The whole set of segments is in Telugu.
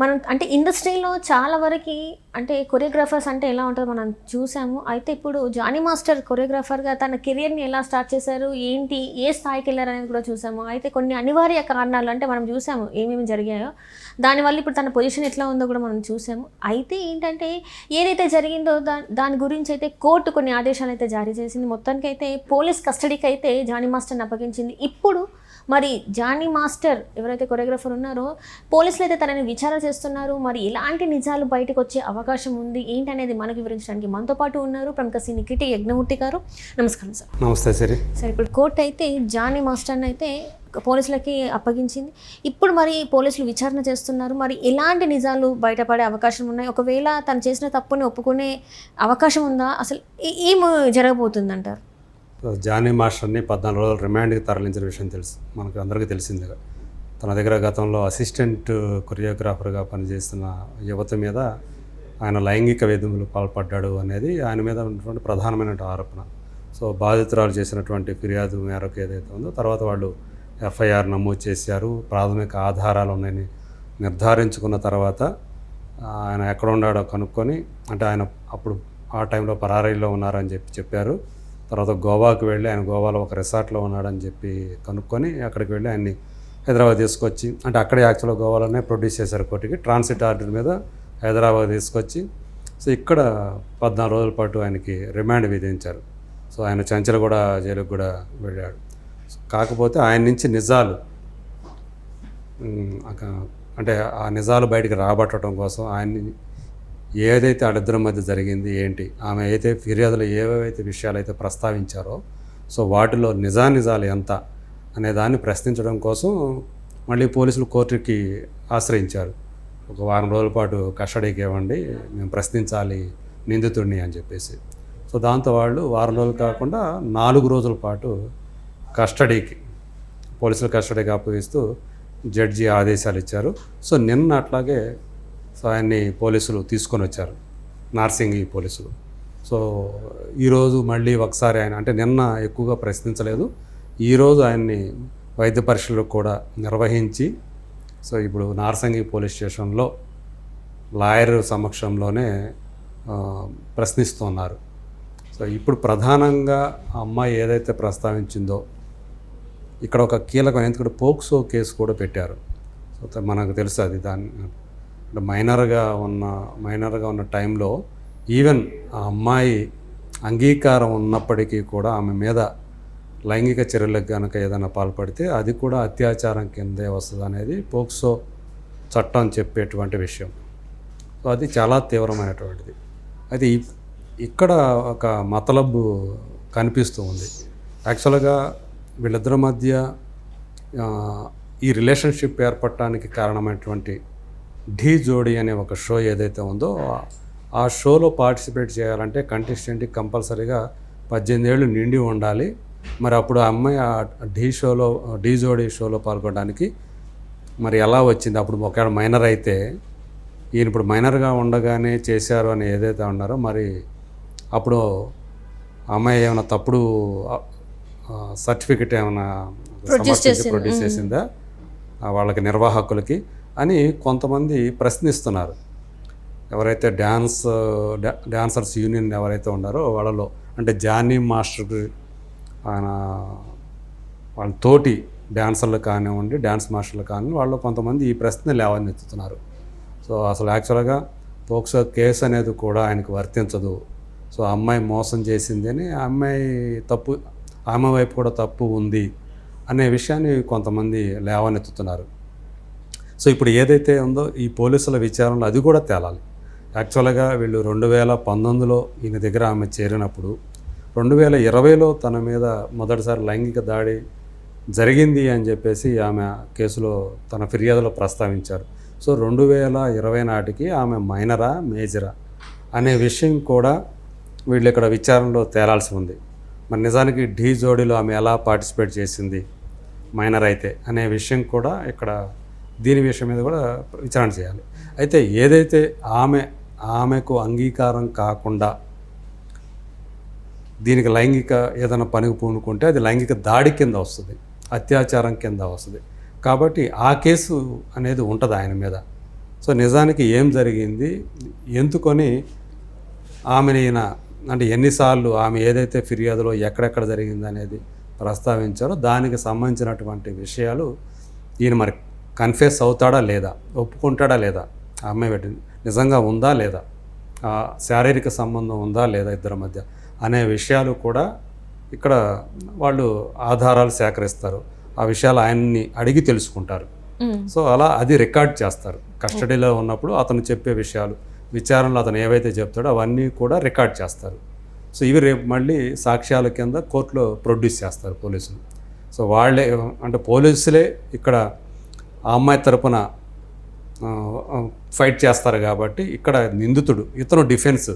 మనం అంటే ఇండస్ట్రీలో చాలా వరకు అంటే కొరియోగ్రాఫర్స్ అంటే ఎలా ఉంటుందో మనం చూసాము. అయితే ఇప్పుడు జానీ మాస్టర్ కొరియోగ్రాఫర్గా తన కెరియర్ని ఎలా స్టార్ట్ చేశారు ఏంటి ఏ స్థాయికి వెళ్ళారు అనేది కూడా చూసాము. అయితే కొన్ని అనివార్య కారణాలు అంటే మనం చూసాము ఏమేమి జరిగాయో. దానివల్ల ఇప్పుడు తన పొజిషన్ ఎట్లా ఉందో కూడా మనం చూసాము. అయితే ఏంటంటే ఏదైతే జరిగిందో దా దాని గురించి అయితే కోర్టు కొన్ని ఆదేశాలు అయితే జారీ చేసింది. మొత్తానికి అయితే పోలీస్ కస్టడీకి అయితే జానీ మాస్టర్ని అప్పగించింది. ఇప్పుడు మరి జానీ మాస్టర్ ఎవరైతే కొరియోగ్రాఫర్ ఉన్నారో పోలీసులు అయితే తనని విచారణ చేస్తున్నారు. మరి ఎలాంటి నిజాలు బయటకు వచ్చే అవకాశం ఉంది. ఏంటనేది మనకు వివరించడానికి మనతో పాటు ఉన్నారు ప్రముఖ సినీ కిటి యజ్ఞమూర్తి గారు. నమస్కారం సార్. నమస్తే సరే. సార్ ఇప్పుడు కోర్టు అయితే జానీ మాస్టర్ని అయితే పోలీసులకి అప్పగించింది. ఇప్పుడు మరి పోలీసులు విచారణ చేస్తున్నారు. మరి ఎలాంటి నిజాలు బయటపడే అవకాశం ఉన్నాయి? ఒకవేళ తను చేసిన తప్పుని ఒప్పుకునే అవకాశం ఉందా? అసలు ఏ- ఏం జరగబోతుంది అంటారు జానీ మాస్టర్ని పద్నాలుగు రోజులు రిమాండ్కి తరలించిన విషయం తెలుసు. మనకు అందరికీ తెలిసిందిగా. తన దగ్గర గతంలో అసిస్టెంట్ కొరియోగ్రాఫర్గా పనిచేస్తున్న యువత మీద ఆయన లైంగిక వేధింపులు పాల్పడ్డాడు అనేది ఆయన మీద ఉన్నటువంటి ప్రధానమైన ఆరోపణ. సో బాధితురాలు చేసినటువంటి ఫిర్యాదు మేరకు ఏదైతే ఉందో తర్వాత వాళ్ళు ఎఫ్ఐఆర్ నమోదు చేశారు. ప్రాథమిక ఆధారాలు ఉన్నాయని నిర్ధారించుకున్న తర్వాత ఆయన ఎక్కడ ఉన్నాడో కనుక్కొని అంటే ఆయన అప్పుడు ఆ టైంలో పరారీలో ఉన్నారని చెప్పి చెప్పారు. తర్వాత గోవాకు వెళ్ళి ఆయన గోవాలో ఒక రిసార్ట్లో ఉన్నాడని చెప్పి కనుక్కొని అక్కడికి వెళ్ళి ఆయన్ని హైదరాబాద్ తీసుకొచ్చి అంటే అక్కడే యాక్చువల్గా గోవాలోనే ప్రొడ్యూస్ చేశారు కోటికి ట్రాన్సిట్ ఆర్డర్ మీద హైదరాబాద్ తీసుకొచ్చి సో ఇక్కడ పద్నాలుగు రోజుల పాటు ఆయనకి రిమాండ్ విధించారు. సో ఆయన చంచల కూడా జైలుకు కూడా వెళ్ళాడు. కాకపోతే ఆయన నుంచి నిజాలు అక- అంటే ఆ నిజాలు బయటికి రాబట్టడం కోసం ఆయన్ని ఏదైతే వాళ్ళిద్దరి మధ్య జరిగింది ఏంటి ఆమె అయితే ఫిర్యాదులో ఏవేవైతే విషయాలు అయితే ప్రస్తావించారో సో వాటిలో నిజానిజాలు ఎంత అనే దాన్ని ప్రశ్నించడం కోసం మళ్ళీ పోలీసులు కోర్టుకి ఆశ్రయించారు. ఒక వారం రోజుల పాటు కస్టడీకి ఇవ్వండి మేము ప్రశ్నించాలి నిందితుడిని అని చెప్పేసి. సో దాంతో వాళ్ళు వారం రోజులు కాకుండా నాలుగు రోజుల పాటు కస్టడీకి పోలీసుల కస్టడీకి అప్పగిస్తూ జడ్జి ఆదేశాలు ఇచ్చారు. సో నిన్న అట్లాగే సో ఆయన్ని పోలీసులు తీసుకొని వచ్చారు. నార్సింగి పోలీసులు. సో ఈరోజు మళ్ళీ ఒకసారి ఆయన అంటే నిన్న ఎక్కువగా ప్రశ్నించలేదు. ఈరోజు ఆయన్ని వైద్య పరీక్షలు కూడా నిర్వహించి సో ఇప్పుడు నార్సింగి పోలీస్ స్టేషన్లో లాయర్ సమక్షంలోనే ప్రశ్నిస్తున్నారు. సో ఇప్పుడు ప్రధానంగా ఆ అమ్మాయి ఏదైతే ప్రస్తావించిందో ఇక్కడ ఒక కీలకం ఎందుకంటే పోక్సో కేసు కూడా పెట్టారు. సో మనకు తెలుసు అది దాన్ని. అంటే మైనర్గా ఉన్న మైనర్గా ఉన్న టైంలో ఈవెన్ ఆ అమ్మాయి అంగీకారం ఉన్నప్పటికీ కూడా ఆమె మీద లైంగిక చర్యలకు కనుక ఏదైనా పాల్పడితే అది కూడా అత్యాచారం కిందే వస్తుంది అనేది పోక్సో చట్టం చెప్పేటువంటి విషయం. సో అది చాలా తీవ్రమైనటువంటిది. అయితే ఇక్కడ ఒక మతలబ్ కనిపిస్తూ ఉంది. యాక్చువల్గా వీళ్ళిద్దరి మధ్య ఈ రిలేషన్షిప్ ఏర్పడటానికి కారణమైనటువంటి ఢీ జోడి అనే ఒక షో ఏదైతే ఉందో ఆ- షోలో పార్టిసిపేట్ చేయాలంటే కంటెస్టెంట్కి కంపల్సరీగా పద్దెనిమిది ఏళ్ళు నిండి ఉండాలి. మరి అప్పుడు ఆ అమ్మాయి ఆ ఢీ షోలో ఢీ జోడి షోలో పాల్గొనడానికి మరి ఎలా వచ్చింది? అప్పుడు ఒకవేళ మైనర్ అయితే ఈయన ఇప్పుడు మైనర్గా ఉండగానే చేశారు అని ఏదైతే ఉన్నారో మరి అప్పుడు అమ్మాయి ఏమైనా తప్పుడు సర్టిఫికెట్ ఏమైనా ప్రొడ్యూస్ చేసిందా? వాళ్ళకి నిర్వాహకులకి. అని కొంతమంది ప్రశ్నిస్తున్నారు. ఎవరైతే డ్యాన్స్ డ్యాన్సర్స్ యూనియన్ ఎవరైతే ఉన్నారో వాళ్ళలో అంటే జానీ మాస్టర్ ఆయన వాళ్ళ తోటి డ్యాన్సర్లు కానివ్వండి డ్యాన్స్ మాస్టర్లు కానివ్వండి వాళ్ళు కొంతమంది ఈ ప్రశ్న లేవనెత్తుతున్నారు. సో అసలు యాక్చువల్గా పోక్సో కేసు అనేది కూడా ఆయనకు వర్తించదు. సో ఆ అమ్మాయి మోసం చేసింది అని ఆ అమ్మాయి తప్పు ఆమె వైపు కూడా తప్పు ఉంది అనే విషయాన్ని కొంతమంది లేవనెత్తుతున్నారు. సో ఇప్పుడు ఏదైతే ఉందో ఈ పోలీసుల విచారణలో అది కూడా తేలాలి. యాక్చువల్గా వీళ్ళు రెండు వేల పంతొమ్మిదిలో ఈయన దగ్గర ఆమె చేరినప్పుడు రెండు వేల ఇరవైలో తన మీద మొదటిసారి లైంగిక దాడి జరిగింది అని చెప్పేసి ఆమె కేసులో తన ఫిర్యాదులో ప్రస్తావించారు. సో రెండు వేల ఇరవై నాటికి ఆమె మైనరా మేజరా అనే విషయం కూడా వీళ్ళు ఇక్కడ విచారణలో తేలాల్సి ఉంది. మరి నిజానికి ఢీ జోడీలో ఆమె ఎలా పార్టిసిపేట్ చేసింది మైనర్ అయితే అనే విషయం కూడా ఇక్కడ దీని విషయం మీద కూడా విచారణ చేయాలి. అయితే ఏదైతే ఆమె ఆమెకు అంగీకారం కాకుండా దీనికి లైంగిక ఏదైనా పనికి పూనుకుంటే అది లైంగిక దాడి కింద వస్తుంది అత్యాచారం కింద వస్తుంది. కాబట్టి ఆ కేసు అనేది ఉంటుంది ఆయన మీద. సో నిజానికి ఏం జరిగింది? ఎందుకొని ఆమెని ఈయన అంటే ఎన్నిసార్లు ఆమె ఏదైతే ఫిర్యాదులో ఎక్కడెక్కడ జరిగింది అనేది ప్రస్తావించారో దానికి సంబంధించినటువంటి విషయాలు ఈయన మరి కన్ఫెస్ అవుతాడా లేదా? ఒప్పుకుంటాడా లేదా? ఆ అమ్మాయి పెట్టింది నిజంగా ఉందా లేదా? శారీరక సంబంధం ఉందా లేదా ఇద్దరి మధ్య? అనే విషయాలు కూడా ఇక్కడ వాళ్ళు ఆధారాలు సేకరిస్తారు. ఆ విషయాలు ఆయన్ని అడిగి తెలుసుకుంటారు. సో అలా అది రికార్డ్ చేస్తారు. కస్టడీలో ఉన్నప్పుడు అతను చెప్పే విషయాలు విచారణలో అతను ఏవైతే చెప్తాడో అవన్నీ కూడా రికార్డ్ చేస్తారు. సో ఇవి రేపు మళ్ళీ సాక్ష్యాల కింద కోర్టులో ప్రొడ్యూస్ చేస్తారు పోలీసులు. సో వాళ్ళే అంటే పోలీసులే ఇక్కడ ఆ అమ్మాయి తరపున ఫైట్ చేస్తారు కాబట్టి ఇక్కడ నిందితుడు ఇతను డిఫెన్స్.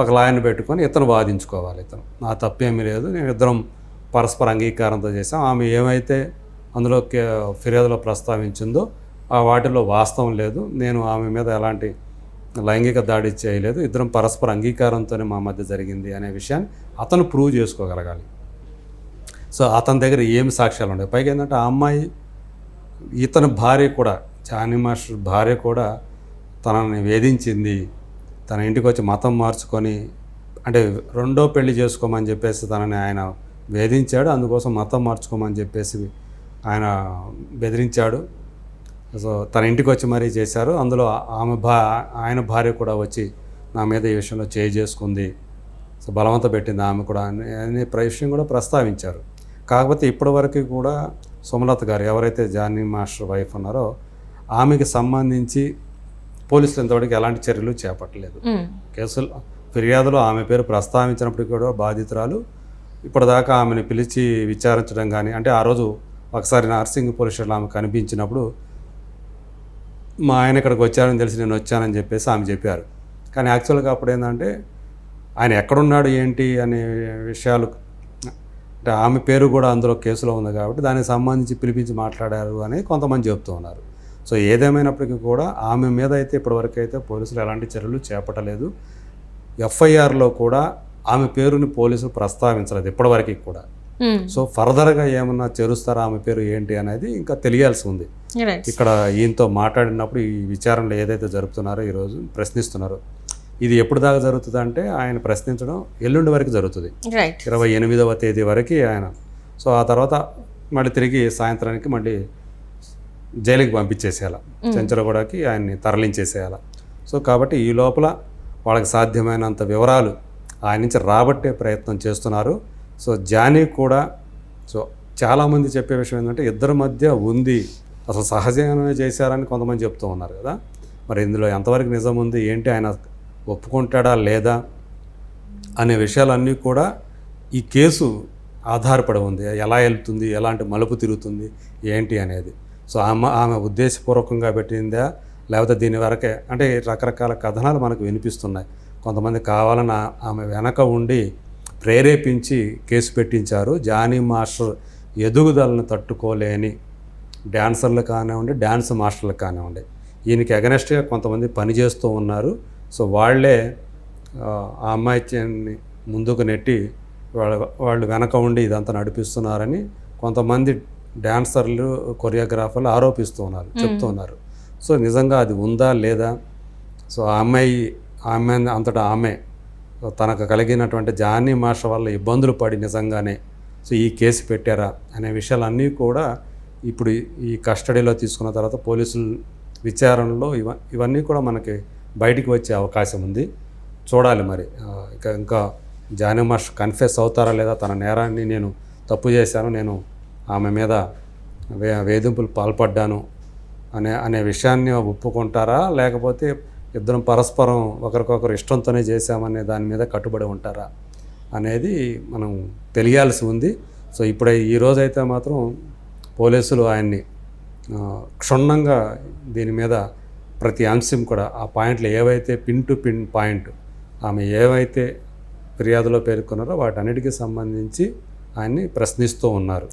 ఒక లాయర్ని పెట్టుకొని ఇతను వాదించుకోవాలి ఇతను. నా తప్పేమీ లేదు నేను ఇద్దరం పరస్పర అంగీకారంతో చేసాం ఆమె ఏమైతే అందులో ఫిర్యాదులో ప్రస్తావించిందో ఆ వాటిలో వాస్తవం లేదు. నేను ఆమె మీద ఎలాంటి లైంగిక దాడి చేయలేదు. ఇద్దరం పరస్పర అంగీకారంతోనే మా మధ్య జరిగింది అనే విషయాన్ని అతను ప్రూవ్ చేసుకోగలగాలి. సో అతని దగ్గర ఏమి సాక్ష్యాలు ఉన్నాయి పైగా ఏంటంటే ఆ అమ్మాయి ఇతని భార్య కూడా చాని మాస్టర్ భార్య కూడా తనని వేధించింది. తన ఇంటికి వచ్చి మతం మార్చుకొని అంటే రెండో పెళ్ళి చేసుకోమని చెప్పేసి తనని ఆయన వేధించాడు. అందుకోసం మతం మార్చుకోమని చెప్పేసి ఆయన బెదిరించాడు. సో తన ఇంటికి వచ్చి మరీ చేశారు. అందులో ఆమె భా ఆయన భార్య కూడా వచ్చి నా మీద ఈ విషయంలో చేయి చేసుకుంది. సో బలవంత పెట్టింది ఆమె కూడా. అనే విషయం కూడా ప్రస్తావించారు. కాకపోతే ఇప్పటివరకు కూడా సుమలత గారు ఎవరైతే జానీ మాస్టర్ వైఫ్ ఉన్నారో ఆమెకి సంబంధించి పోలీసులు ఇంతవరకు ఎలాంటి చర్యలు చేపట్టలేదు. కేసులు ఫిర్యాదులో ఆమె పేరు ప్రస్తావించినప్పటికీ కూడా బాధితురాలు. ఇప్పటిదాకా ఆమెను పిలిచి విచారించడం కానీ అంటే ఆ రోజు ఒకసారి నర్సింగ్ పోలీస్ స్టేషన్లో ఆమె కనిపించినప్పుడు మా ఆయన ఇక్కడికి వచ్చారని తెలిసి నేను వచ్చానని చెప్పేసి ఆమె చెప్పారు. కానీ యాక్చువల్గా అప్పుడు ఏంటంటే ఆయన ఎక్కడున్నాడు ఏంటి అనే విషయాలు అంటే ఆమె పేరు కూడా అందులో కేసులో ఉంది కాబట్టి దానికి సంబంధించి పిలిపించి మాట్లాడారు అని కొంతమంది చెప్తూ ఉన్నారు. సో ఏదేమైనప్పటికీ కూడా ఆమె మీద అయితే ఇప్పటివరకు అయితే పోలీసులు ఎలాంటి చర్యలు చేపట్టలేదు. ఎఫ్ఐఆర్లో కూడా ఆమె పేరుని పోలీసులు ప్రస్తావించలేదు ఇప్పటివరకు కూడా. సో ఫర్దర్గా ఏమన్నా చేరుస్తారా ఆమె పేరు ఏంటి అనేది ఇంకా తెలియాల్సి ఉంది. ఇక్కడ ఈయనతో మాట్లాడినప్పుడు ఈ విచారణలో ఏదైతే జరుపుతున్నారో ఈరోజు ప్రశ్నిస్తున్నారో. ఇది ఎప్పుడు దాకా జరుగుతుంది అంటే ఆయన ప్రశ్నించడం ఎల్లుండి వరకు జరుగుతుంది. ఇరవై ఎనిమిదవ తేదీ వరకు ఆయన. సో ఆ తర్వాత మళ్ళీ తిరిగి సాయంత్రానికి మళ్ళీ జైలుకి పంపించేసేయాల. చెంచలగూడకి ఆయన్ని తరలించేసేయాల. సో కాబట్టి ఈ లోపల వాళ్ళకి సాధ్యమైనంత వివరాలు ఆయన నుంచి రాబట్టే ప్రయత్నం చేస్తున్నారు. సో జానీ కూడా సో చాలామంది చెప్పే విషయం ఏంటంటే ఇద్దరి మధ్య ఉంది. అసలు సహజంగానే చేశారని కొంతమంది చెప్తూ ఉన్నారు కదా. మరి ఇందులో ఎంతవరకు నిజం ఉంది? ఏంటి ఆయన ఒప్పుకుంటాడా లేదా అనే విషయాలన్నీ కూడా ఈ కేసు ఆధారపడి ఉంది. ఎలా వెళ్తుంది ఎలాంటి మలుపు తిరుగుతుంది ఏంటి అనేది. సో ఆమె ఆమె ఉద్దేశపూర్వకంగా పెట్టిందా లేకపోతే దీని వరకే అంటే రకరకాల కథనాలు మనకు వినిపిస్తున్నాయి. కొంతమంది కావాలని ఆమె వెనక ఉండి ప్రేరేపించి కేసు పెట్టించారు. జానీ మాస్టర్ ఎదుగుదలను తట్టుకోలేని డ్యాన్సర్లు కానివ్వండి డ్యాన్స్ మాస్టర్లు కానివ్వండి. ఈయనకి అగనెస్ట్గా కొంతమంది పనిచేస్తూ ఉన్నారు. సో వాళ్ళే ఆ అమ్మాయిని ముందుకు నెట్టి వాళ్ళ వాళ్ళు వెనక ఉండి ఇదంతా నడిపిస్తున్నారని కొంతమంది డాన్సర్లు కొరియోగ్రాఫర్లు ఆరోపిస్తూ ఉన్నారు చెప్తూ ఉన్నారు. సో నిజంగా అది ఉందా లేదా? సో ఆ అమ్మాయి ఆమె అంతటా ఆమె తనకు కలిగినటువంటి జానీ మాస్టర్ వల్ల ఇబ్బందులు పడి నిజంగానే సో ఈ కేసు పెట్టారా అనే విషయాలన్నీ కూడా ఇప్పుడు ఈ కస్టడీలో తీసుకున్న తర్వాత పోలీసులు విచారణలో ఇవ ఇవన్నీ కూడా మనకి బయటికి వచ్చే అవకాశం ఉంది. చూడాలి మరి. ఇక ఇంకా జానీ మాస్టర్ కన్ఫెస్ అవుతారా లేదా తన నేరాన్ని నేను తప్పు చేశాను నేను ఆమె మీద వే వేధింపులు పాల్పడ్డాను అనే అనే విషయాన్ని ఒప్పుకుంటారా? లేకపోతే ఇద్దరం పరస్పరం ఒకరికొకరు ఇష్టంతోనే చేశామనే దాని మీద కట్టుబడి ఉంటారా అనేది మనం తెలియాల్సి ఉంది. సో ఇప్పుడు ఈ రోజైతే మాత్రం పోలీసులు ఆయన్ని క్షుణ్ణంగా దీని మీద ప్రతి అంశం కూడా ఆ పాయింట్లు ఏవైతే పిన్ టు పిన్ పాయింట్ ఆమె ఏవైతే ఫిర్యాదులో పేర్కొన్నారో వాటన్నిటికీ సంబంధించి ఆయన్ని ప్రశ్నిస్తూ ఉన్నారు.